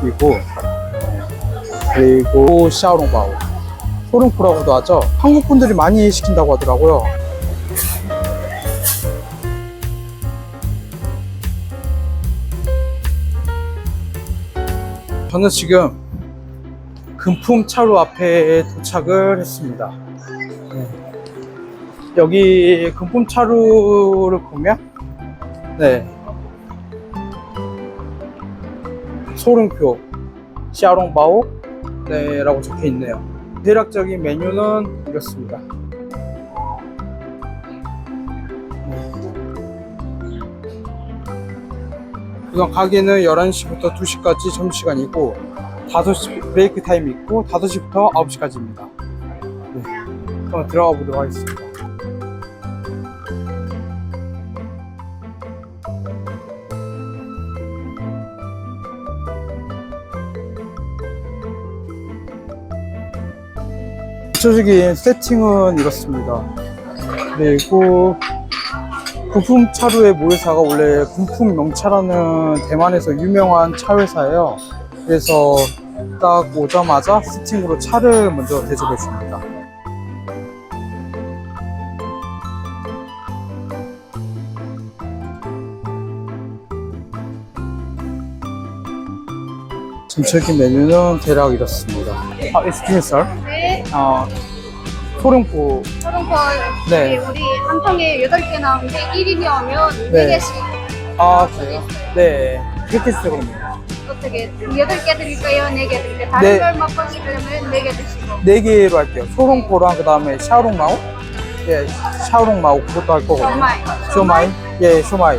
그리고 그리고 샤오롱바오. 소름포라고도 하죠. 한국 분들이 많이 시킨다고 하더라고요. 저는 지금 금품 차로 앞에 도착을 했습니다. 네. 여기 금품 차로를 보면 네 소름표 샤롱바오 네, 라고 적혀 있네요. 대략적인 메뉴는 이렇습니다. 우선 가게는 11시부터 2시까지 점심시간이고 5시 브레이크 타임 있고 5시부터 9시까지입니다. 네. 한번 들어가 보도록 하겠습니다. 전체적인 세팅은 이렇습니다. 그리고 부품 차류의 모회사가 원래 군품 명차라는 대만에서 유명한 차 회사예요. 그래서 딱 오자마자 세팅으로 차를 먼저 대접해 줍니다. 전체적인 메뉴는 대략 이렇습니다. 아, excuse me. 네, 어, 소름포 소름콜 네. 우리 한 통에 8개 나오는데 1인이 오면 네. 4개씩 아 그래요? 네 그렇게 해주세요 그러면 어떻게 8개 드릴까요? 4개 드릴까요? 다른 네. 걸 먹고 싶으면 4개 드시고 네 개로 할게요 소롱포랑 그 다음에 샤오롱마오 예 샤오롱마오 그것도 할 거거든요 쇼마이 쇼마이 예 쇼마이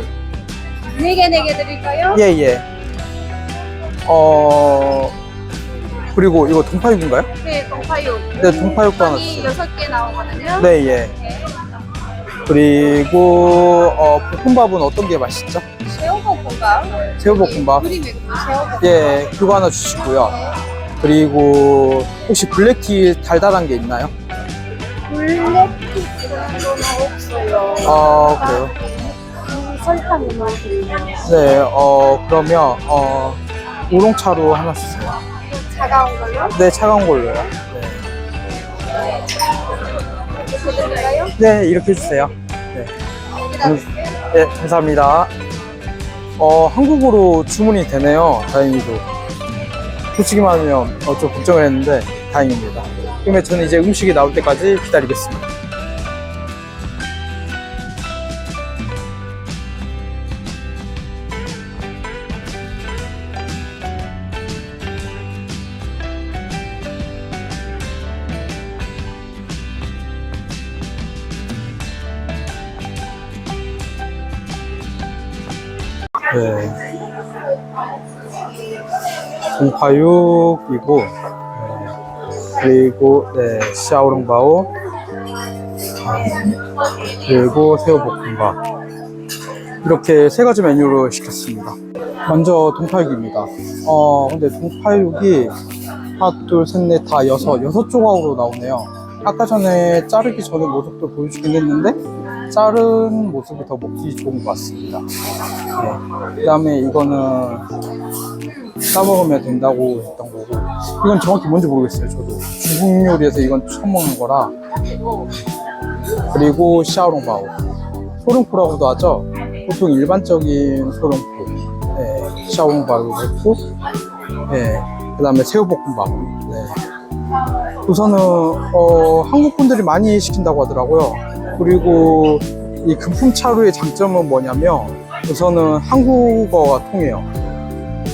4개 4개 드릴까요? 예예 어 그리고 이거 동파육인가요? 네, 동파육 네, 동파육도 하나 이 주세요. 6개 나오거든요 네예 그리고 어 볶음밥은 어떤 게 맛있죠? 새우볶음밥 새우볶음밥 우리 맥주 새우볶음밥 예 그거 하나 주시고요 그리고 혹시 블랙티 달달한 게 있나요? 블랙티 정도는 없어요 아 그래요? 음, 설탕만 네, 어, 그러면, 어, 우롱차로 하나 주세요. 차가운 걸로 네, 차가운 걸로요. 네, 네, 이렇게 해주세요. 네. 드릴게요 네, 감사합니다. 어, 한국어로 주문이 되네요. 다행히도. 솔직히 말하면, 어, 좀 걱정을 했는데, 다행입니다. 그러면 저는 이제 음식이 나올 때까지 기다리겠습니다. 네. 동파육이고, 네. 그리고, 네, 샤오롱바오, 그리고 새우볶음밥. 이렇게 세 가지 메뉴로 시켰습니다. 먼저 동파육입니다. 어, 근데 동파육이 하나, 둘, 셋, 넷, 다 여섯, 여섯 조각으로 나오네요. 아까 전에 자르기 전에 모습도 보여주긴 했는데, 자른 모습이 더 먹기 좋은 것 같습니다. 네. 그 다음에 이거는 싸먹으면 된다고 했던 거고, 이건 정확히 뭔지 모르겠어요, 저도. 중국 요리에서 이건 처음 먹는 거라. 그리고 샤오롱바오. 소름포라고도 하죠. 보통 일반적인 소름포. 네, 샤오롱바오 했고, 네, 그 다음에 새우볶음밥. 네. 우선은, 어, 한국 분들이 많이 시킨다고 하더라고요. 그리고 이 금품 차루의 장점은 뭐냐면, 우선은 한국어가 통해요.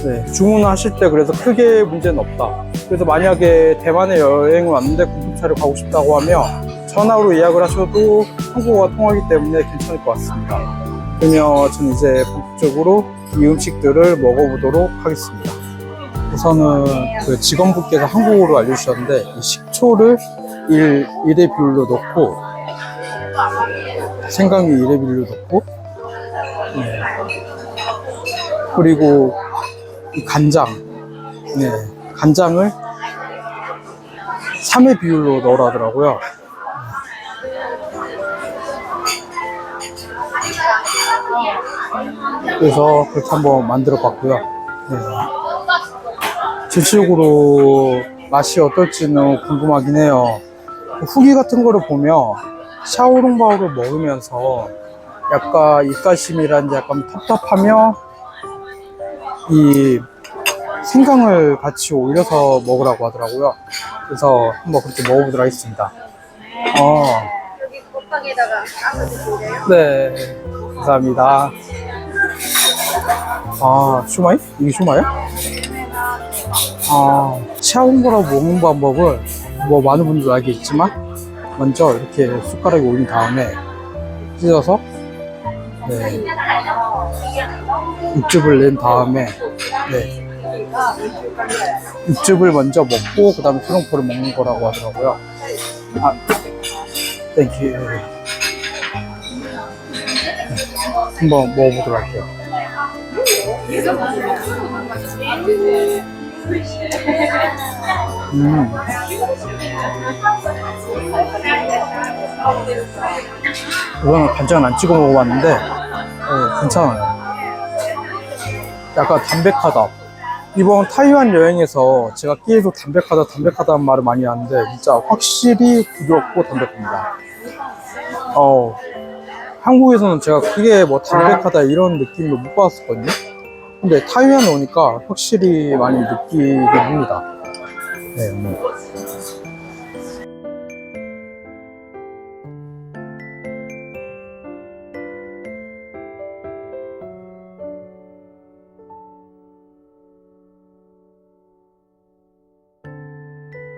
네, 주문하실 때 그래서 크게 문제는 없다. 그래서 만약에 대만에 여행을 왔는데 금품차를 가고 싶다고 하면 전화로 예약을 하셔도 한국어가 통하기 때문에 괜찮을 것 같습니다. 그러면 저는 이제 본격적으로 이 음식들을 먹어보도록 하겠습니다. 우선은 그 직원분께서 한국어로 알려주셨는데 이 식초를 1, 1의 비율로 넣고 생강유 1의 비율로 넣고 네. 그리고 이 간장, 네, 간장을 3의 비율로 넣으라 하더라고요. 그래서 그렇게 한번 만들어 봤고요. 네. 전체적으로 맛이 어떨지는 궁금하긴 해요. 후기 같은 거를 보면 샤오롱바오를 먹으면서 약간 입가심이란지 약간 텁텁하며 이 생강을 같이 올려서 먹으라고 하더라고요. 그래서 한번 그렇게 먹어보도록 하겠습니다. 어, 여기? 네, 감사합니다. 아, 슈마이? 이게 슈마야? 아, 샤오롱바오 먹는 방법을 뭐 많은 분들 알겠지만 먼저 이렇게 숟가락에 올린 다음에 찢어서 네, 육즙을 낸 다음에 네, 육즙을 먼저 먹고 그 다음에 소롱포를 먹는 거라고 하더라고요. 아, 땡큐. 한번 먹어보도록 할게요. 음. 이거는 간장을 안 찍어 먹어봤는데 어, 괜찮아요. 약간 담백하다. 이번 타이완 여행에서 제가 계속 담백하다 담백하다는 말을 많이 하는데 진짜 확실히 부드럽고 담백합니다. 어, 한국에서는 제가 크게 뭐 담백하다 이런 느낌을 못 받았었거든요. 근데 타이완 오니까 확실히 많이 느끼게 합니다. 네, 뭐.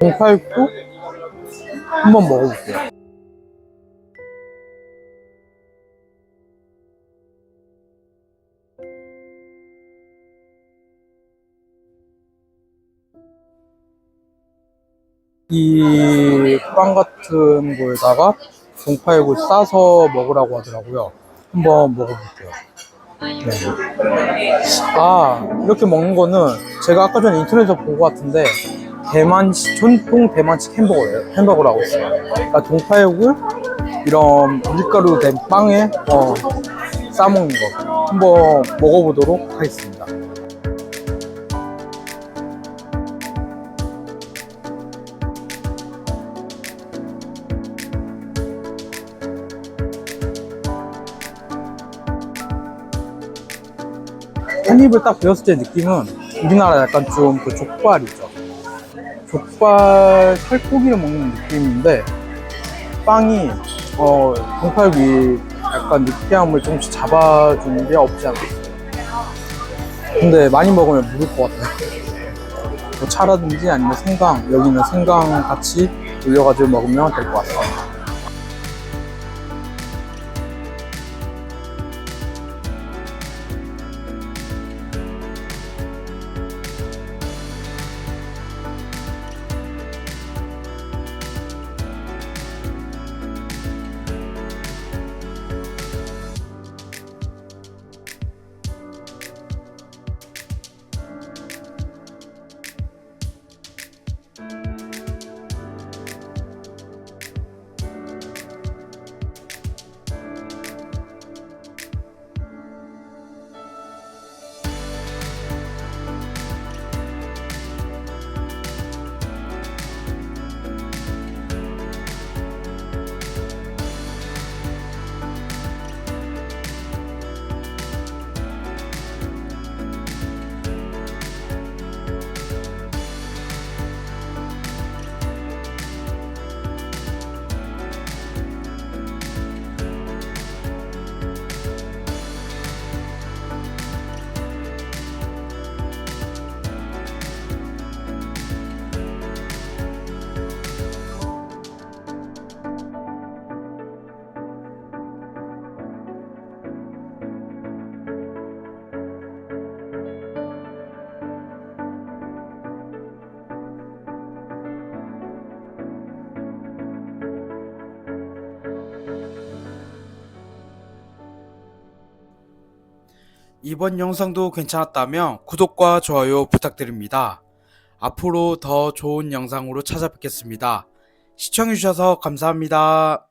공팔국 한번 먹어볼게요. 이 빵 같은 거에다가 동파육을 싸서 먹으라고 하더라고요. 한번 먹어볼게요. 네. 아, 이렇게 먹는 거는 제가 아까 전에 인터넷에서 본 것 같은데 대만식, 전통 대만식 햄버거예요. 햄버거라고 했어요. 그러니까 동파육을 이런 밀가루 된 빵에 어, 싸먹는 거 한번 먹어보도록 하겠습니다. 한 입을 딱 베었을 때 느낌은 우리나라 약간 좀 그 족발이죠. 족발 살코기를 먹는 느낌인데 빵이 어 동팔기 약간 느끼함을 조금씩 잡아주는 게 없지 않아 있어요. 근데 많이 먹으면 무를 것 같아요. 뭐 차라든지 아니면 생강 여기는 생강 같이 올려가지고 먹으면 될 것 같아요. 이번 영상도 괜찮았다면 구독과 좋아요 부탁드립니다. 앞으로 더 좋은 영상으로 찾아뵙겠습니다. 시청해주셔서 감사합니다.